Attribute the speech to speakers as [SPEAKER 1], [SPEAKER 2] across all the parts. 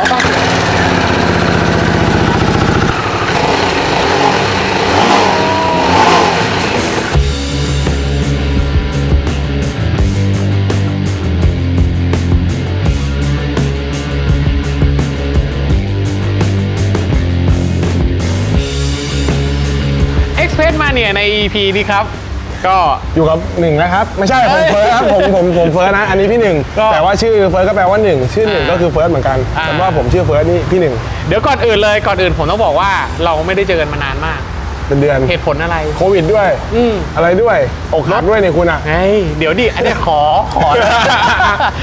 [SPEAKER 1] เอ็กซ์เพรสมาเนี่ยใน EP นี้ครับ ก็
[SPEAKER 2] อยู่กับหนึ่งนะครับ ไม่ใช่ผม
[SPEAKER 1] เอ้ย
[SPEAKER 2] เฟิร์สครับผมผมผมเฟิร์สนะ อันนี้พี่หนึ่ง
[SPEAKER 1] ก็
[SPEAKER 2] แต่ว่าชื่อเฟิร์สก็แปลว่าหนึ่งชื่อหนึ่ง
[SPEAKER 1] อ่า
[SPEAKER 2] ก็คือเฟิร์สเหมือนกัน
[SPEAKER 1] อ่า
[SPEAKER 2] แต่ว่าผมชื่อเฟิร์สนี่พี่หนึ่ง
[SPEAKER 1] เดี๋ยวก่อนอื่นเลยก่อนอื่นผมต้องบอกว่าเราไม่ได้เจอกันมานานมาก
[SPEAKER 2] เป็นเดือน
[SPEAKER 1] เหตุผลอะไร
[SPEAKER 2] โควิดด้วย
[SPEAKER 1] อืม
[SPEAKER 2] อะไรด้วยอกหักด้วยเนี่ยคุณอะ
[SPEAKER 1] ไงเดี๋ยวดิอันนี้ขอขอนะ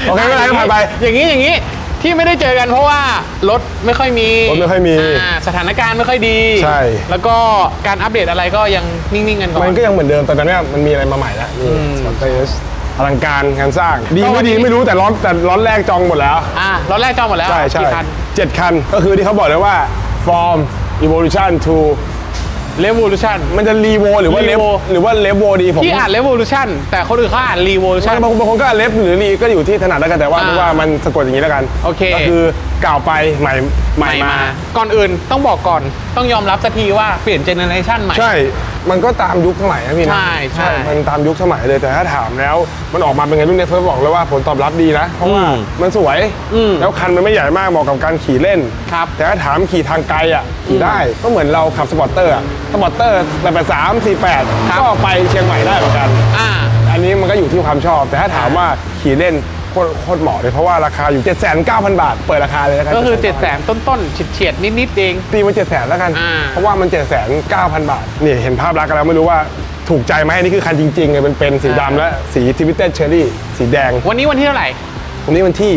[SPEAKER 2] โอเคไม่เป็นไรผ่านไป
[SPEAKER 1] อย่างนี้อย่างนี้ ที่ไม่ได้เจอกันเพราะว่ารถไม่ค่อยมี
[SPEAKER 2] รถไม่ค่อยมีา
[SPEAKER 1] สถานการณ์ไม่ค่อยดี
[SPEAKER 2] ใช่
[SPEAKER 1] แล้วก็การอัปเดตอะไรก็ยังนิ่งๆกันก่อน
[SPEAKER 2] มันก็ยังเหมือนเดิมแต่ตอนเนี้ยมันมีอะไรมาใหม่แล้วนี่สปอร์ตเตสอลังการงานสร้าง ดี
[SPEAKER 1] ก็วั
[SPEAKER 2] ไม่
[SPEAKER 1] นนี้
[SPEAKER 2] ดีไม่รู้แต่ร้อนแต่ร้อนแรกจองหมดแล้ว
[SPEAKER 1] อ่ารถแรกจองหมดแล้ว
[SPEAKER 2] ใช่ใช่
[SPEAKER 1] กี่คัน
[SPEAKER 2] เจ็ดคันก็คือที่เขาบอกเลยว่า from evolution to
[SPEAKER 1] Revolution
[SPEAKER 2] มันจะรีโวหรือว่าเลฟ
[SPEAKER 1] Revo
[SPEAKER 2] หรือว่าเลฟโวดีผม
[SPEAKER 1] ที่อ่าน Revolution แต่คนอื่นเขาอ่าน Revolution
[SPEAKER 2] บางบางคนก็เลฟหรือรีก็อยู่ที่ถนัดแล้วกันแต่ว่า
[SPEAKER 1] อ่า
[SPEAKER 2] ไม่ว่ามันสะกดอย่างนี้แล้วกัน
[SPEAKER 1] โอเค
[SPEAKER 2] ก็คือเก่าไปใหม่ใหม่
[SPEAKER 1] ใหม่
[SPEAKER 2] มา
[SPEAKER 1] มา ก่อนอื่นต้องบอกก่อน ต้องยอมรับสักทีว่าเปลี่ยนเจเนอเรชันใหม่
[SPEAKER 2] ใช่ มันก็ตามยุคสมัยนะพี่นะ
[SPEAKER 1] ใช่ใช่
[SPEAKER 2] มันตามยุคสมัยเลยแต่ถ้าถามแล้ว มันออกมาเป็นไงรุ่นเนี้ยเฟิร์สบอกเลยว่าผลตอบรับดีนะ เพราะว่า
[SPEAKER 1] อืม
[SPEAKER 2] มันสวย
[SPEAKER 1] อืม
[SPEAKER 2] แล้วคันมันไม่ใหญ่มากเหมาะกับการขี่เล่น
[SPEAKER 1] ครับ
[SPEAKER 2] แต่ถ้าถามขี่ทางไกลอะขี่ได้ก็เหมือนเราขับสปอร์ตเตอร์อะสปอร์ตเตอร์แปดสามสี่แปด
[SPEAKER 1] ครับ
[SPEAKER 2] ก็ไปเชียงใหม่ได้เหมือนกัน
[SPEAKER 1] อ่า
[SPEAKER 2] อันนี้มันก็อยู่ที่ความชอบ แต่ถ้าถามว่าขี่เล่น โคตรโคตรเหมาะเลยเพราะว่าราคาอยู่ 7 9 0 0 0 บาท เปิดราคาเลยแล้วกัน
[SPEAKER 1] ก็คือ7 0 0 0 0ต้นๆเฉียดๆนิดๆเอง
[SPEAKER 2] ตีมัน7 0 0 0 0แล้วกัน
[SPEAKER 1] อ่า
[SPEAKER 2] เพราะว่ามัน 7 9 0 0 0 บาท นี่เห็นภาพลักษณ์กันแล้วไม่รู้ว่าถูกใจไหมอันนี้คือคันจริงๆเลยเป็นเป็นสีดำและสีทิวิเต็ดเชอรี่สีแดง
[SPEAKER 1] วันนี้วันที่เท่าไหร่
[SPEAKER 2] วันนี้วันที่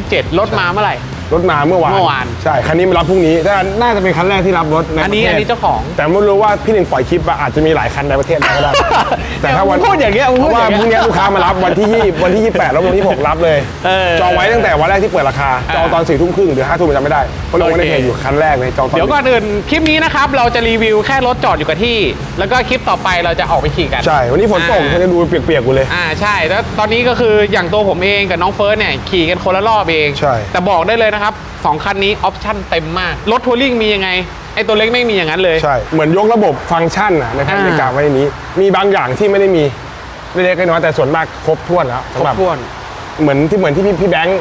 [SPEAKER 2] 27
[SPEAKER 1] 27รถมาเมื่อไหร่
[SPEAKER 2] รถมาเมื่อวาน
[SPEAKER 1] เมื่อวาน
[SPEAKER 2] ใช่ คันนี้มารับพรุ่งนี้แต่น่าจะเป็นคันแรกที่รับรถใน
[SPEAKER 1] อันนี้
[SPEAKER 2] ประทศ
[SPEAKER 1] อันนี้เจ้าของ
[SPEAKER 2] แต่ไม่รู้ว่าพี่หนึ่งปล่อยคลิปอะอาจจะมีหลายคันในประเทศแล้วก็ได้ แต่ถ้าวัน
[SPEAKER 1] มึงพูดอย่างเงี้ยมึง
[SPEAKER 2] เพ
[SPEAKER 1] พูด
[SPEAKER 2] ราะ
[SPEAKER 1] อ
[SPEAKER 2] ว่า
[SPEAKER 1] ย่าง
[SPEAKER 2] พรุ่ง
[SPEAKER 1] เงี้
[SPEAKER 2] นี้
[SPEAKER 1] ย
[SPEAKER 2] ลูกค้ามารับวันที่20วันที่28แล้ววันที่6รับเลย
[SPEAKER 1] เออ
[SPEAKER 2] จองไว้ตั้งแต่วันแรกที่เปิดราคา จองตอน4ทุ่มครึ่งหรือ5ทุ่มจำไม่ได้เพราะลงไว้ในเพจอยู่คันแรกเลยจองตอน
[SPEAKER 1] เดี๋ยวก่อนอื่นคลิปนี้นะครับเราจะรีวิวแค่รถจอดอยู่กับที่ แล้วก็คลิปต่อไปเราจะออกไปขี่กัน
[SPEAKER 2] ใช่วันนี้ฝนตก
[SPEAKER 1] อ่า
[SPEAKER 2] มันจะดูเปียกๆกูเลย
[SPEAKER 1] อ่าใช่แล้วตอนนี้ก็คืออย่างตัวผมเองกับน้องเฟิร์สเนี่ยขี่กันคนละรอบเอง
[SPEAKER 2] ใช่
[SPEAKER 1] แต่บอกได้เลยนะครับสองคันนี้ออปชั่นเต็มมาก รถทัวริงมียังไง ไอตัวเล็กไม่มีอย่างนั้นเลย
[SPEAKER 2] ใช่ เหมือนยกระบบฟังก์ชันอะในแผน
[SPEAKER 1] อ่า
[SPEAKER 2] ในกลางไว้ในนี้ มีบางอย่างที่ไม่ได้มีเล็กๆน้อยๆแต่ส่วนมากครบถ้วนแล้ว
[SPEAKER 1] คร
[SPEAKER 2] สำ
[SPEAKER 1] บ
[SPEAKER 2] หรับ
[SPEAKER 1] ถ้วน
[SPEAKER 2] เหมือนที่เหมือนที่พี่พี่แบงค์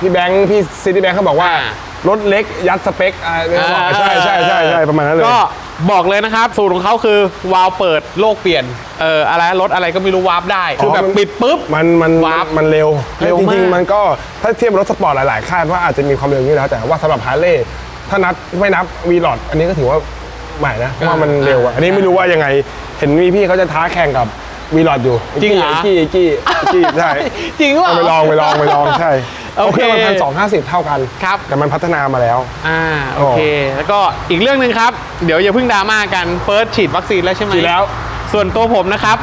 [SPEAKER 2] พี่แบงค์พี่ซิตี้แบงค์เขาบอกว่า
[SPEAKER 1] อ่าร
[SPEAKER 2] ถเล็กยัดสเปคอะไรเนี่ยเขาบอก
[SPEAKER 1] อ่า
[SPEAKER 2] ใช่ใช่ใช่ใช่ประมาณนั้นเลย
[SPEAKER 1] ก็ บอกเลยนะครับสูตรของเขาคือวาล์วเปิดโลกเปลี่ยนเอ่ออะไรรถอะไรก็ไม่รู้วาร์ปได้ คือแบบ
[SPEAKER 2] มัน
[SPEAKER 1] ปิดปุ๊บ
[SPEAKER 2] มันมัน
[SPEAKER 1] วาร์ป
[SPEAKER 2] มันเร็ว
[SPEAKER 1] เร็ว
[SPEAKER 2] จริง
[SPEAKER 1] มาก
[SPEAKER 2] ๆมันก็ถ้าเทียบรถสปอร์ตหลายๆค่ายว่าอาจจะมีความเร็วอย่างนี้แล้วแต่ว่าสำหรับฮาร์เลย์ถ้านับไม่นับวีลอดอันนี้ก็ถือว่าใหม่นะเพราะว่ามันเร็วอะอันนี้ไม่รู้ว่ายังไง เห็นมีพี่เขาจะท้าแข่งกับ วีลอดอยู่
[SPEAKER 1] จริงเหรอ
[SPEAKER 2] ไอ้กี้ไอ้กี้ไอ้กี้ใช่
[SPEAKER 1] จริงว่า
[SPEAKER 2] เอาไปลองไปลองไปลองใช่
[SPEAKER 1] โอเค
[SPEAKER 2] โอเคมันพันสองห้าสิบเท่ากัน
[SPEAKER 1] ครับ
[SPEAKER 2] แต่มันพัฒนามาแล้ว
[SPEAKER 1] อ่าโอเค แล้วก็อีกเรื่องหนึ่งครับ เดี๋ยวอย่าเพิ่งดราม่ากันเฟิร์สฉีดวัคซีนแล้วใช่ไหม
[SPEAKER 2] ฉีดแล้ว
[SPEAKER 1] ส่วนตัวผมนะครับ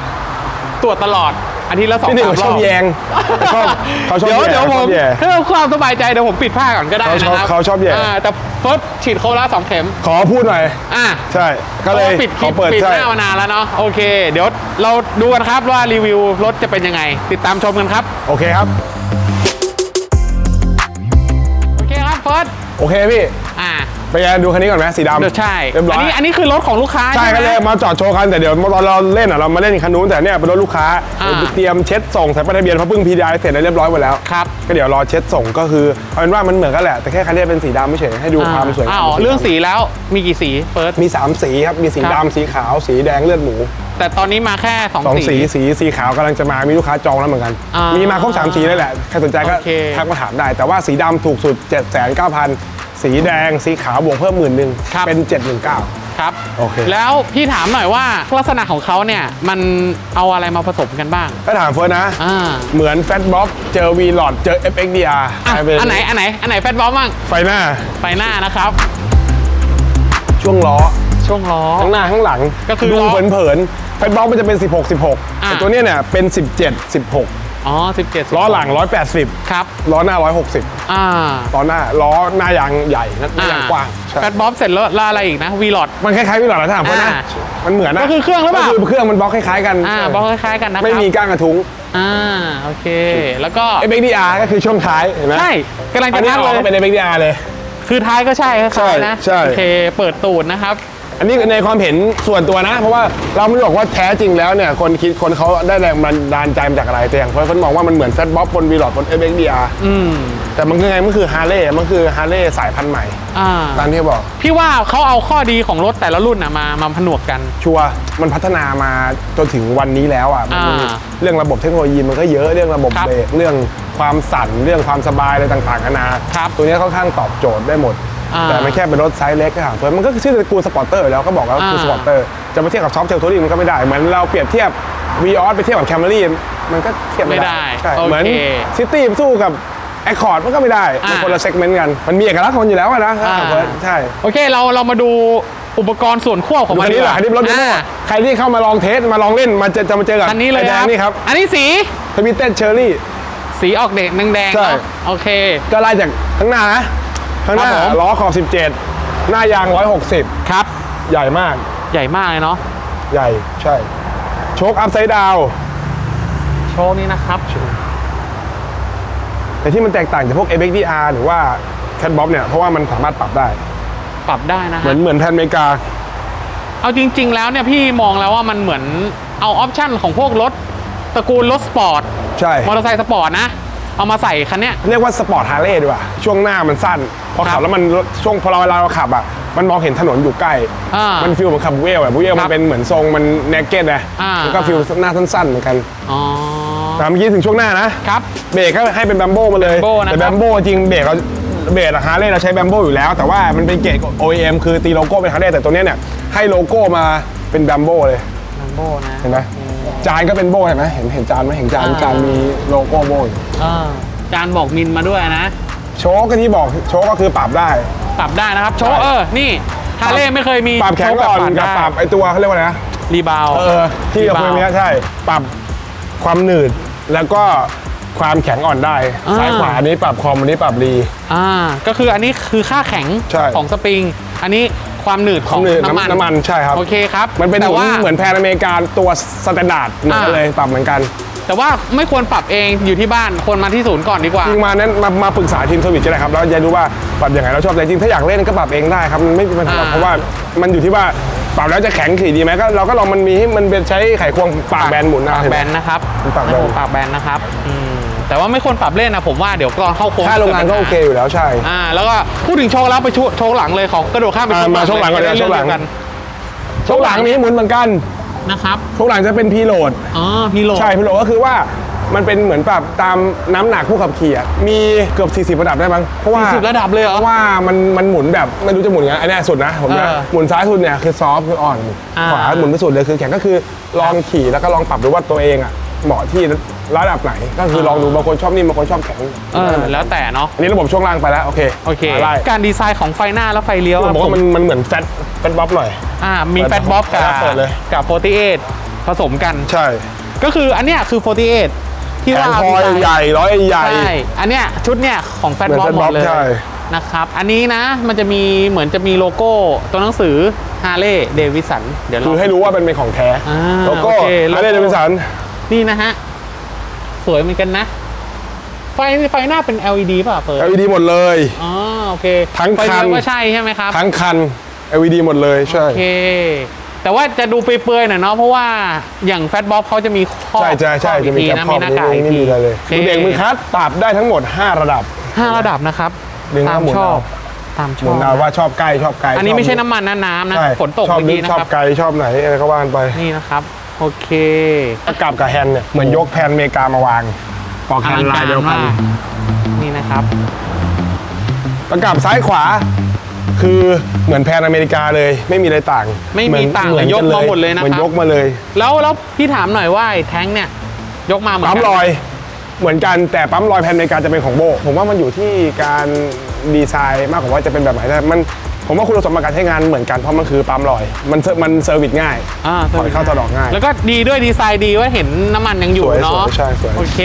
[SPEAKER 1] ตรวจตลอด อาทิตย์ละสอง
[SPEAKER 2] พี่หนึ่ง
[SPEAKER 1] สามร
[SPEAKER 2] ช
[SPEAKER 1] อ
[SPEAKER 2] อบบแยงชอบเขาชอบ
[SPEAKER 1] เดี๋ยว
[SPEAKER 2] แย่
[SPEAKER 1] เดี๋ยวผ
[SPEAKER 2] ชอ
[SPEAKER 1] ม
[SPEAKER 2] บแย่
[SPEAKER 1] เพื่อความสบายใจเดี๋ยวผมปิดผ้าก่อนก็ได้
[SPEAKER 2] เขาชอบ
[SPEAKER 1] นะครับ
[SPEAKER 2] เขาชอบแย่า
[SPEAKER 1] แต่เฟิร์สฉีดโควิดสองเข็ม
[SPEAKER 2] ขอพูดหน่อย
[SPEAKER 1] อ่า
[SPEAKER 2] ใช่ ก็เลย
[SPEAKER 1] พราะว่าปิดค
[SPEAKER 2] ข
[SPEAKER 1] ลิ
[SPEAKER 2] อ
[SPEAKER 1] ป
[SPEAKER 2] เปิด
[SPEAKER 1] ปิด
[SPEAKER 2] ใช่
[SPEAKER 1] หน้ามานานแล้วเนาะโอเค เดี๋ยวเราดูกันครับว่ารีวิวรถจะเป็นยังไง ติดตามชมกันครับ
[SPEAKER 2] โอเคครับ
[SPEAKER 1] โอเคครับเฟิร์ส
[SPEAKER 2] โอเคพี่
[SPEAKER 1] อ่า
[SPEAKER 2] ไปยังดูคันนี้ก่อนไหมสีดำ
[SPEAKER 1] เดี๋ยวใช่
[SPEAKER 2] เรียบร้อ
[SPEAKER 1] อั
[SPEAKER 2] ย
[SPEAKER 1] นนี้อันนี้คือรถของลูกค้า
[SPEAKER 2] ใช่
[SPEAKER 1] ไหม
[SPEAKER 2] ก็เลยมาจอดโชว์กันแต่เดี๋ยวตอนเราเล่นอะเรามาเล่นคันนู้นแต่เนี่ยเป็นรถลูกค้า
[SPEAKER 1] อ่า
[SPEAKER 2] เตรียมเช็ดส่งใส่ป้ายทะเบียนเพราะเพิ่งพีดีเสร็จแล้วเรียบร้อยหมดแล้ว
[SPEAKER 1] ครับ
[SPEAKER 2] ก็เดี๋ยวรอเช็ดส่งก็คือเอาเป็นว่ามันเหมือนกันแหละแต่แค่คันนี้เป็นสีดำไม่เฉยให้ดูความสวยงาม
[SPEAKER 1] อ้าว
[SPEAKER 2] ข
[SPEAKER 1] เรื่องสีแล้วมีกี่สีเฟิร์ส
[SPEAKER 2] มีสามสีครับมีสี
[SPEAKER 1] ครับ
[SPEAKER 2] ดำสีขาวสีแดงเลือดหมู
[SPEAKER 1] แต่ตอนนี้มาแค่สอง
[SPEAKER 2] สอง
[SPEAKER 1] สี
[SPEAKER 2] สีสีสีขาวกำลังจะมามีลูกค้าจองแล้วเหมือนกัน
[SPEAKER 1] อ่ามี
[SPEAKER 2] มีมาครบสามสีแล้วแหละใครสนใจก็
[SPEAKER 1] โอเค
[SPEAKER 2] ทักมาถามได้ แต่ว่าสีดำถูกสุด 7 9 0 0 0 สีแดงสีขาวบวกเพิ่มหมื่นหนึ่งเป็น 719
[SPEAKER 1] ครับ
[SPEAKER 2] โอเค
[SPEAKER 1] แล้วพี่ถามหน่อยว่าลักษณะของเขาเนี่ยมันเอาอะไรมาผสมกันบ้าง
[SPEAKER 2] ก็ถามเฟิร์สนะ
[SPEAKER 1] อ่า
[SPEAKER 2] เหมือนแฟตบ็อกเจอ V หลอดเจอ FXDR
[SPEAKER 1] อะ
[SPEAKER 2] กลายเป็น
[SPEAKER 1] อันไหน อันไหน อันไหนแฟตบอมบ้าง
[SPEAKER 2] ไฟหน้า
[SPEAKER 1] ไฟหน้านะครับ
[SPEAKER 2] ช่วงล้อ
[SPEAKER 1] ช่วงล้อ
[SPEAKER 2] ทั้งหน้าทั้งหลัง
[SPEAKER 1] ก็คือ
[SPEAKER 2] ดู
[SPEAKER 1] ล้อ
[SPEAKER 2] เผินๆแฟตบ็อกมันจะเป็น 16 16
[SPEAKER 1] อะ
[SPEAKER 2] แต่ตัวเนี้ยเนี่ยเป็น 17 16
[SPEAKER 1] อ๋อ17
[SPEAKER 2] ล้อหลัง 180
[SPEAKER 1] ครับ
[SPEAKER 2] ล้อหน้า 160
[SPEAKER 1] อ่า
[SPEAKER 2] ล้อหน้า ล้อหน้ายางใหญ่หน้ายางกว้างใช่
[SPEAKER 1] แฟตบ๊อบเสร็จแล้วแล้วอะไรอีกนะวีลอด
[SPEAKER 2] มันคล้ายๆพี่หลอดนะถ้าถามเพื่อนนะ
[SPEAKER 1] อ่า
[SPEAKER 2] มันเหมือนนะ
[SPEAKER 1] ก็คือเครื่องหรือเปล่า
[SPEAKER 2] ก็คือเครื่องมันบล็อกคล้ายๆกัน
[SPEAKER 1] อ่าบล็อกคล้ายๆกันนะครับ
[SPEAKER 2] ไม่มีก้านกระทุ้ง
[SPEAKER 1] อ่าโอเค แล้วก็
[SPEAKER 2] เอ d r ก็คือช่วงท้ายเห็นไหม
[SPEAKER 1] ใช่กำลัง
[SPEAKER 2] อั
[SPEAKER 1] จะ
[SPEAKER 2] นนี้
[SPEAKER 1] ทัก
[SPEAKER 2] อ
[SPEAKER 1] เล
[SPEAKER 2] อก
[SPEAKER 1] ย
[SPEAKER 2] มาเป็น FXDR เลย
[SPEAKER 1] คือท้ายก็ใช่ค
[SPEAKER 2] ใช่
[SPEAKER 1] ล้ายๆนะ
[SPEAKER 2] ใช่
[SPEAKER 1] โอเคเปิดตูดนะครับ
[SPEAKER 2] อันนี้ในความเห็นส่วนตัวนะ เพราะว่าเราไม่ได้บอกว่าแท้จริงแล้วเนี่ยคนคิดคนเขาได้แรงบันดาลใจมาจากอะไรแต่อย่างเพื่อนมองว่ามันเหมือนแฟตบ๊อบบนวีลอดบน FXDR
[SPEAKER 1] อืม
[SPEAKER 2] แต่มันคือไงมันคือฮาร์เลย์มันคือฮาร์เลย์สายพันธุ์ใหม่
[SPEAKER 1] อ่า
[SPEAKER 2] ตามที่บอก
[SPEAKER 1] พี่ว่าเขาเอาข้อดีของรถแต่ละรุ่นน่ะมามาผนวกกัน
[SPEAKER 2] ชัวร์มันพัฒนามาจนถึงวันนี้แล้วอะมันมี
[SPEAKER 1] อ่า
[SPEAKER 2] เรื่องระบบเทคโนโลยีมันก็เยอะเรื่องระบบ
[SPEAKER 1] ครับ
[SPEAKER 2] เบรกเรื่องความสั่นเรื่องความสบายอะไรต่างๆนานา
[SPEAKER 1] ครับ
[SPEAKER 2] ตัวนี้ค่อนข้างตอบโจทย์ได้หมด
[SPEAKER 1] อ่า
[SPEAKER 2] แต่มันแค่เป็นรถไซส์เล็กอะเพื่อนมันก็ชื่อตระกูลสปอร์เตอร์อยู่แล้วก็บอกแล้วว่าคือ
[SPEAKER 1] อ่า
[SPEAKER 2] สปอร์เตอร์จะมาเทียบกับซอฟต์เทลทัวริงมันก็ไม่ได้ เหมือนเราเปรียบเทียบวีออสไปเทียบกับแคมรี่มันก็เทียบไม่
[SPEAKER 1] ไม่ได้
[SPEAKER 2] ได้ใช่
[SPEAKER 1] โอเค
[SPEAKER 2] เหมือนซิตี้สู้กับแอคคอร์ดมันก็ไม่ได้
[SPEAKER 1] อ่ามั
[SPEAKER 2] มันคนละเซกเมนต์กัน มันมีเอกลักษณ์ของมันอยู่แล้วอะนะ
[SPEAKER 1] อ่า
[SPEAKER 2] เพื่อนใช่
[SPEAKER 1] โอเค เราเรามาดูอุปกรณ์ส่วนควบของ
[SPEAKER 2] คั
[SPEAKER 1] มัน
[SPEAKER 2] นนี้แหละคันนี้เป็นรถเดโม
[SPEAKER 1] อ่า
[SPEAKER 2] ใครที่เข้ามาลองเทสมาลองเล่นมาจะจะมาเจอกับ
[SPEAKER 1] คันนี้เลย
[SPEAKER 2] ไอ้แด
[SPEAKER 1] ค
[SPEAKER 2] ง
[SPEAKER 1] รับ
[SPEAKER 2] นี่ครับ
[SPEAKER 1] อันนี้สี
[SPEAKER 2] ทวิตเต็ดเชอร์รี่
[SPEAKER 1] สีออกเด็กแดงๆ
[SPEAKER 2] ใช่
[SPEAKER 1] เนอะโอเค
[SPEAKER 2] ก็ไล่จากข้างหน้านะ ข้างหน้า
[SPEAKER 1] ครับผม
[SPEAKER 2] ล้อขอบ 17 หน้ายาง 160
[SPEAKER 1] ครับ
[SPEAKER 2] ใหญ่มาก
[SPEAKER 1] ใหญ่มากเลยเนาะ
[SPEAKER 2] ใหญ่ใช่ โชคอัพไซด์ดาว
[SPEAKER 1] โชว์นี้นะครับ
[SPEAKER 2] แต่ที่มันแตกต่างจากพวก a b x d r หรือว่า Cat b o b เนี่ย เพราะว่ามันสามารถปรับได้
[SPEAKER 1] ปรับได้นะ
[SPEAKER 2] เหมื
[SPEAKER 1] ฮะ
[SPEAKER 2] อนเหมือนแผ่นอเมริกา
[SPEAKER 1] เอาจริง ๆ แล้วเนี่ยพี่มองแล้วว่ามันเหมือนเอาออปชั่นของพวกรถตระกูลรถสปอร์ต
[SPEAKER 2] ใช่
[SPEAKER 1] มอเตอร์ไซค์สปอร์ตนะ เอามาใส่คันเนี้ย
[SPEAKER 2] เรียกว่าสปอร์ตฮาร์เลย์ดีกว่า ช่วงหน้ามันสั้น พอ
[SPEAKER 1] ครั
[SPEAKER 2] ขับบแล้วมันช่วงพอเราเวลาเราขับอะมันมองเห็นถนนอยู่ใกล้
[SPEAKER 1] อ่ามั
[SPEAKER 2] มันฟีลเหมือนขับเวลแบบเวล
[SPEAKER 1] ครั
[SPEAKER 2] มัน
[SPEAKER 1] บ
[SPEAKER 2] เป็นเหมือนทรงมันเนกเก็ตนะ
[SPEAKER 1] อ่า
[SPEAKER 2] แล้วก็ฟีลหน้าสั้นๆเหมือนกัน
[SPEAKER 1] อ๋อ
[SPEAKER 2] แต่เมื่อกี้ถึงช่วงหน้านะ
[SPEAKER 1] ครับ
[SPEAKER 2] เบรกก็ให้เป็นแบมโบมาเลย
[SPEAKER 1] Brembo นะครับ
[SPEAKER 2] แต่แบมโบจริงเบรกเราเบรกฮาร์เลย์เราใช้แบมโบอยู่แล้ว แต่ว่ามันเป็นเกรด OEM คือตีโลโก้เป็นฮาร์เลย์แต่ตัวเนี้ยเนี่ยให้โลโก้มาเป็นแบมโบเลย
[SPEAKER 1] ลัมโบนะ
[SPEAKER 2] เห็นไหมจานก็เป็นโบเห็นไหมเห็นเห็นจานไหมเห็นจาน
[SPEAKER 1] อ่า
[SPEAKER 2] จานมีโลโก้โบอยู่
[SPEAKER 1] อ่าจานบอกมินมาด้วยนะ
[SPEAKER 2] โชคก็ที่บอกโชคก็คือปรับได้
[SPEAKER 1] ปรับได้นะครับ โชว์เออ นี่ฮาร์เลย์ไม่เคยมี
[SPEAKER 2] ปรับแข็ง
[SPEAKER 1] โชว์
[SPEAKER 2] ก่อน
[SPEAKER 1] บบ
[SPEAKER 2] กับ
[SPEAKER 1] ได้
[SPEAKER 2] ปรับไอตัวเขาเรียกว่าไงนะ
[SPEAKER 1] รีบาว
[SPEAKER 2] เออที่เราคุยเนี้ยใช่ ปรับความหนืดแล้วก็ความแข็งอ่อนได้
[SPEAKER 1] อ่า
[SPEAKER 2] ซ้ายขวาอันนี้ปรับคอมอันนี้ปรับรี
[SPEAKER 1] อ่าก็คืออันนี้คือค่าแข็ง
[SPEAKER 2] ใช่
[SPEAKER 1] ของสปริง อันนี้ความหนืดของ
[SPEAKER 2] หนืด
[SPEAKER 1] น้ำมัน
[SPEAKER 2] น้ำมันใช่ครับ
[SPEAKER 1] โอเคครับ
[SPEAKER 2] มันเป็นเห
[SPEAKER 1] แต่
[SPEAKER 2] มือน
[SPEAKER 1] ว่า
[SPEAKER 2] เหมือนแพนอเมริกาตัวสแตนดาร์ดเหมือนกัน
[SPEAKER 1] อ่า
[SPEAKER 2] เลยปรับเหมือนกัน
[SPEAKER 1] แต่ว่าไม่ควรปรับเองอยู่ที่บ้านควรมาที่ศูนย์ก่อนดีกว่า
[SPEAKER 2] จริงมานั้นมามาปรึกษาทีมเซอร์วิสก็ได้ครับแล้วจะรู้ว่าปรับยังไงเราชอบแต่จริงถ้าอยากเล่นก็ปรับเองได้ครับมันไม่มีปัญหา
[SPEAKER 1] อ่า
[SPEAKER 2] เพราะว่ามันอยู่ที่ว่าปรับแล้วจะแข็งขี่ดีไหมก็เราก็ลองมันมีให้มันเป็นใช้ไขควงปากแบนหมุนนะ
[SPEAKER 1] ปาก
[SPEAKER 2] เห็น
[SPEAKER 1] แบ
[SPEAKER 2] ไหม
[SPEAKER 1] นนะครับ
[SPEAKER 2] ปากแบน
[SPEAKER 1] โอ้โหปากแบนนะครับอืมแต่ว่าไม่ควรปรับเล่นนะผมว่าเดี๋ยวตอนเข้าโค้ง
[SPEAKER 2] ค่าโรงงานก็โอเคอยู่แล้วใช่
[SPEAKER 1] อ่าแล้วก็พูดถึงโชว์แล้วไปโชว์โชว์หลังเลยของกระโดดข้ามไป
[SPEAKER 2] อ่ามาโชว์หลังก่อน
[SPEAKER 1] จะได้
[SPEAKER 2] โชว์หลัง
[SPEAKER 1] เรื่องเดียวกัน
[SPEAKER 2] โชคหลังนี้หมุนเหมือนกัน
[SPEAKER 1] นะครับ
[SPEAKER 2] โชคหลังจะเป็นพีโหลด
[SPEAKER 1] อ๋อพี่โหลด
[SPEAKER 2] ใช่พีโหลดก็คือว่ามันเป็นเหมือนปรับตามน้ำหนักผู้ขับขี่อะมีเกือบ 40 ระดับได้มั้งเพราะว่า
[SPEAKER 1] สิบระดับเลยเหร
[SPEAKER 2] เพ
[SPEAKER 1] อ
[SPEAKER 2] ราะว่ามันมันหมุนแบบไม่รู้จะหมุนยังไงอันเนี้ยสุดนะผมนะ
[SPEAKER 1] เออ
[SPEAKER 2] หมุนซ้ายสุดเนี่ยคือซอฟต์คืออ่อน
[SPEAKER 1] อ่า
[SPEAKER 2] ขวาหมุนไปสุดเลยคือแข็งก็คือลองขี่แล้วก็ลองปรับดูว่าตัวเองอะ เหมาะที่ระดับไหน ก็คือลองดูบางคนชอบนิ่มบางคนชอบแข็ง
[SPEAKER 1] เออแล้วแต่เนาะ
[SPEAKER 2] อันนี้ระบบช่วงล่างไปแล้วโอเค
[SPEAKER 1] โอเค
[SPEAKER 2] มาไล่
[SPEAKER 1] การดีไซน์ของไฟหน้าและไฟเลี้ยว
[SPEAKER 2] ผมบอก
[SPEAKER 1] ผ
[SPEAKER 2] ว่ามมันมันเหมือนแฟตแฟตบ๊อบหน่อย
[SPEAKER 1] อ่ามี
[SPEAKER 2] เปิด
[SPEAKER 1] แฟตบ๊อบกับ
[SPEAKER 2] เปิดเลย
[SPEAKER 1] กับ48ผสมกัน
[SPEAKER 2] ใช่
[SPEAKER 1] ก็คืออันเนี้ยคือ 48 ที่
[SPEAKER 2] แข
[SPEAKER 1] ว่าน
[SPEAKER 2] คอ
[SPEAKER 1] ดีไซน์
[SPEAKER 2] ใหญ่ร้อยใหญ่
[SPEAKER 1] ใช่อันเนี้ยชุดเนี้ยของแฟต
[SPEAKER 2] เหมือน
[SPEAKER 1] บ๊อบ
[SPEAKER 2] Fat
[SPEAKER 1] หม
[SPEAKER 2] Bob
[SPEAKER 1] ดเลย
[SPEAKER 2] ใช่
[SPEAKER 1] นะครับอันนี้นะมันจะมีเหมือนจะมีโลโก้ตัวหนังสือ Harley Davidson เดี๋ยว
[SPEAKER 2] คื
[SPEAKER 1] เรา
[SPEAKER 2] อให้รู้ว่ามันเป็นของแท้
[SPEAKER 1] อ่า
[SPEAKER 2] แล้วก็
[SPEAKER 1] โอเคโลโก้
[SPEAKER 2] อะไรเดวิสัน
[SPEAKER 1] นี่นะฮะ สวยเหมือนกันนะ ไฟไฟหน้าเป็น LED ป่ะเปิด
[SPEAKER 2] LED หมดเลย
[SPEAKER 1] อ๋อโอเค
[SPEAKER 2] ทั้ง
[SPEAKER 1] ไฟ
[SPEAKER 2] คัน
[SPEAKER 1] เลี้ยวก็ใช่ใช่ไหมครับ
[SPEAKER 2] ทั้งคัน LED หมดเลยใช่
[SPEAKER 1] โอเค แต่ว่าจะดูเปื่อยๆหน่อยเนาะเพราะว่าอย่างแฟตบ๊อบเขาจะมีข้อ
[SPEAKER 2] ใช่ใช่ใช่
[SPEAKER 1] ข้อ
[SPEAKER 2] จะมี
[SPEAKER 1] อีก
[SPEAKER 2] แก
[SPEAKER 1] ที
[SPEAKER 2] ป
[SPEAKER 1] นะ
[SPEAKER 2] ครอ
[SPEAKER 1] มี
[SPEAKER 2] บ
[SPEAKER 1] หน้ากากอีก
[SPEAKER 2] ไม่
[SPEAKER 1] ที
[SPEAKER 2] มีอะไรเลย
[SPEAKER 1] โอเค
[SPEAKER 2] มือเบรกมือคลัตช์ปรับได้ทั้งหมด 5 ระดับ
[SPEAKER 1] ห้าระดับนะครับ
[SPEAKER 2] ดึง
[SPEAKER 1] ตาม
[SPEAKER 2] แล้วหมุน
[SPEAKER 1] ชอบ
[SPEAKER 2] เอา
[SPEAKER 1] ตามช
[SPEAKER 2] หมุ
[SPEAKER 1] อบ
[SPEAKER 2] นเอาว่าชอบใกล้ชอบไกล
[SPEAKER 1] อันนี้
[SPEAKER 2] ชบ
[SPEAKER 1] ไม่ใช่น้ำมันนะน้ำนะ
[SPEAKER 2] ใช่
[SPEAKER 1] ฝนตก
[SPEAKER 2] ชอบ
[SPEAKER 1] เมื่อ
[SPEAKER 2] ลึ
[SPEAKER 1] กี้
[SPEAKER 2] ก
[SPEAKER 1] นะ
[SPEAKER 2] ชอบ
[SPEAKER 1] ครับ
[SPEAKER 2] ไกลชอบไหนอะไรก็ว่ากันไป
[SPEAKER 1] นี่นะครับ โอเค
[SPEAKER 2] ประกับกับแฮนด์เนี่ยเหมือนยกแผ่นอเมริกามาวางปอกแฮนด์ลายเดียวกัน
[SPEAKER 1] นี่นะครับ
[SPEAKER 2] ประกับซ้ายขวา คือเหมือนแพนอเมริกาเลย ไม่มีอะไรต่าง
[SPEAKER 1] ไม่มีต่าง
[SPEAKER 2] เหมือน
[SPEAKER 1] ยกมาหมดเลยนะครับ
[SPEAKER 2] เหมือนยกมาเลย
[SPEAKER 1] แล้วแล้วพี่ถามหน่อยว่าไอ้แท้งเนี่ย ยกมาเหมือน
[SPEAKER 2] ปั๊ม
[SPEAKER 1] กัน
[SPEAKER 2] ลอยเหมือนกันแต่ปั๊มลอยแผ่นอเมริกาจะเป็นของโบ ผมว่ามันอยู่ที่การดีไซน์มากกว่าว่าจะเป็นแบบไหนแต่มัน ผมผมว่าคุณสมบัติการใช้งานเหมือนกันเพราะมันคือปั๊มลอย มันเซมันเซอร์วิสง่าย
[SPEAKER 1] อ่า
[SPEAKER 2] ถอยเข้าถอดออกง่าย
[SPEAKER 1] แล้วก็ดีด้วยดีไซน์ดีว่าเห็นน้ำมันยังอยู่
[SPEAKER 2] สวย
[SPEAKER 1] เนาะ
[SPEAKER 2] สวยใช่สวย
[SPEAKER 1] โอเค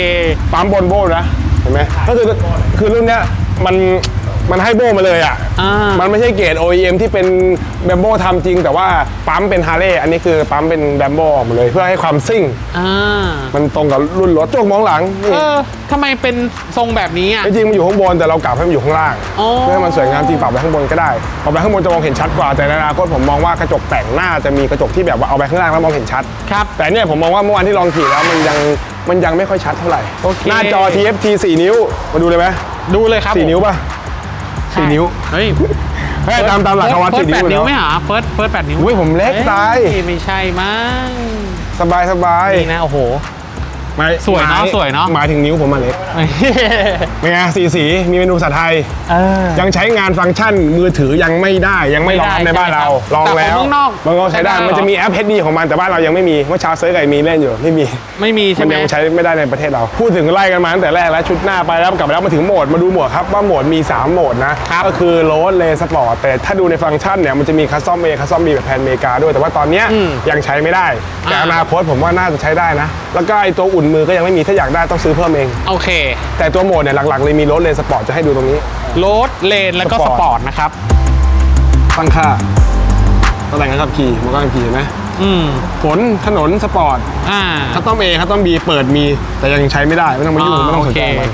[SPEAKER 2] ปั๊มบนโบนะเห็นไหมก็คือคือรุ่นเนี้ยมัน มันให้โบมาเลยอะ
[SPEAKER 1] อ่ามั
[SPEAKER 2] มันไม่ใช่เกรด OEM ที่เป็นแบมโบทำจริง แต่ว่าปั๊มเป็นฮาร์เลย์อันนี้คือปั๊มเป็นแบมโบออกมาเลยเพื่อให้ความซิ่ง
[SPEAKER 1] อ่า
[SPEAKER 2] มันตรงกับรุ่นรถโจกมองหลังนี่
[SPEAKER 1] เออทำไมเป็นทรงแบบนี้อะ
[SPEAKER 2] จริงๆมันอยู่ข้างบนแต่เรากลับให้มันอยู่ข้างล่าง
[SPEAKER 1] อ๋อ
[SPEAKER 2] เพื่อให้มันสวยงามจริงปรับไปข้างบนก็ได้ปรับไปข้างบนจะมองเห็นชัดกว่าแต่ในอนาคตผมมองว่ากระจกแต่งหน้าจะมีกระจกที่แบบว่าเอาไปข้างล่างแล้วมองเห็นชัด
[SPEAKER 1] ครับ
[SPEAKER 2] แต่เนี่ยผมมองว่าเมื่อวานที่ลองขี่แล้วมันยังมันยังไม่ค่อยชัดเท่าไหร่
[SPEAKER 1] โอเค
[SPEAKER 2] หน้าจอ TFT 4 นิ้วมาดูเลยไหม
[SPEAKER 1] ดูเลยครับ
[SPEAKER 2] สี่
[SPEAKER 1] ผม
[SPEAKER 2] นิ้วป่ะ สี่นิ้ว
[SPEAKER 1] เฮ้ย
[SPEAKER 2] ให้ตามตามหลักเขาวัด
[SPEAKER 1] เฟิร์
[SPEAKER 2] สี่
[SPEAKER 1] สแป
[SPEAKER 2] นิ้
[SPEAKER 1] ด
[SPEAKER 2] ว
[SPEAKER 1] นิ้ว
[SPEAKER 2] แล้ว
[SPEAKER 1] ไม่หรอเฟิร์สเฟิร์สแปดนิ้ว
[SPEAKER 2] อุ้ยผมเล็กตาย
[SPEAKER 1] เอ้ไม่ใช่มั้ง
[SPEAKER 2] สบายสบาย
[SPEAKER 1] นี่นะโอ้โห
[SPEAKER 2] ไม่
[SPEAKER 1] สวยเนอะ
[SPEAKER 2] หม
[SPEAKER 1] สวยเนอะ
[SPEAKER 2] หมายถึงนิ้วผมมาเล็กเป็นไงสีสีมีเมนูภาษาไทย
[SPEAKER 1] เออ
[SPEAKER 2] ยังใช้งานฟังก์ชันมือถือยังไม่ได้ยังไม่รองรับในบ้านเรา
[SPEAKER 1] ไม่ได้
[SPEAKER 2] ลองแล้ว
[SPEAKER 1] แต่ของเมืองนอก
[SPEAKER 2] มันก็ใช้ได้
[SPEAKER 1] ใช้ได้เหรอ
[SPEAKER 2] มันจะมีแอป HD ของมันแต่บ้านเรายังไม่มีเมื่อเช้าเซิร์ชไก่มีเล่นอยู่ไม่มี
[SPEAKER 1] ไม่มีใช่
[SPEAKER 2] มัน
[SPEAKER 1] ไหม
[SPEAKER 2] ยังใช้ไม่ได้ในประเทศเรา พูดถึงไล่กันมาตั้งแต่แรกแล้วชุดหน้าไปแล้วกลับมาแล้วมาถึงโหมดมาดูโหมดครับว่าโหมดมี 3 โหมดนะ ก็คือโรดเลสปอร์ตแต่ถ้าดูในฟังก์ชันเนี่ยมันจะมีคัสตอมเอคัสตอมบีแบบแพนอเมริกาด้วยแต่ว่าตอนเนี้ยยังใช้ไม่ได้ แต่
[SPEAKER 1] อ่า
[SPEAKER 2] อนาคตผมว่าน่าจะใช้ได้นะ แล้วก็ไอตัวอุ่นมือก็ยังไม่มีถ้าอยากได้ต้องซื้อเพิ่มเอง
[SPEAKER 1] โอเค
[SPEAKER 2] แต่ตัวโหมดเนี่ยหลักๆเลยมีโรดเลสปอร์ตจะให้ดูตรงนี้
[SPEAKER 1] โรดเลนแล้วก็
[SPEAKER 2] ส
[SPEAKER 1] ส
[SPEAKER 2] ปอร์ต
[SPEAKER 1] ปอร์ตนะครับ
[SPEAKER 2] ตั้งค่าตำแหน่งการขับขี่มันก็ขับขี่เห็นไหม
[SPEAKER 1] อืม
[SPEAKER 2] ฝนถนนสปอร์ต
[SPEAKER 1] อ่า
[SPEAKER 2] คัสตอมเอคัสตอมบีเปิดมี แต่ยังใช้ไม่ได้ไม่ต้องมายุ่งไม่ต้องสนใจมัน